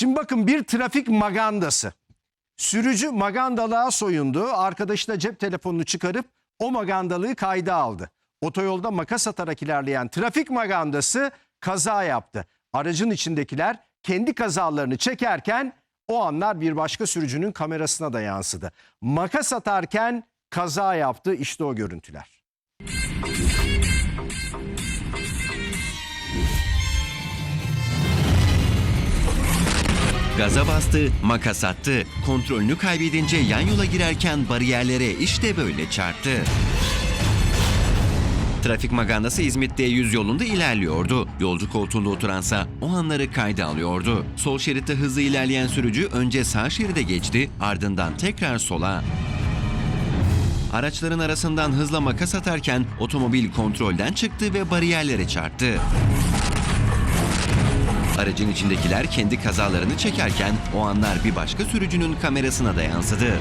Şimdi bakın bir trafik magandası. Sürücü magandalığa soyundu. Arkadaşı da cep telefonunu çıkarıp o magandalığı kayda aldı. Otoyolda makas atarak ilerleyen trafik magandası kaza yaptı. Aracın içindekiler kendi kazalarını çekerken o anlar bir başka sürücünün kamerasına da yansıdı. Makas atarken kaza yaptı. İşte o görüntüler. Gaza bastı, makas attı. Kontrolünü kaybedince yan yola girerken bariyerlere işte böyle çarptı. Trafik magandası İzmit D100 yolunda ilerliyordu. Yolcu koltuğunda oturansa o anları kayda alıyordu. Sol şeritte hızlı ilerleyen sürücü önce sağ şeride geçti, ardından tekrar sola. Araçların arasından hızla makas atarken otomobil kontrolden çıktı ve bariyerlere çarptı. Aracın içindekiler kendi kazalarını çekerken o anlar bir başka sürücünün kamerasına da yansıdı.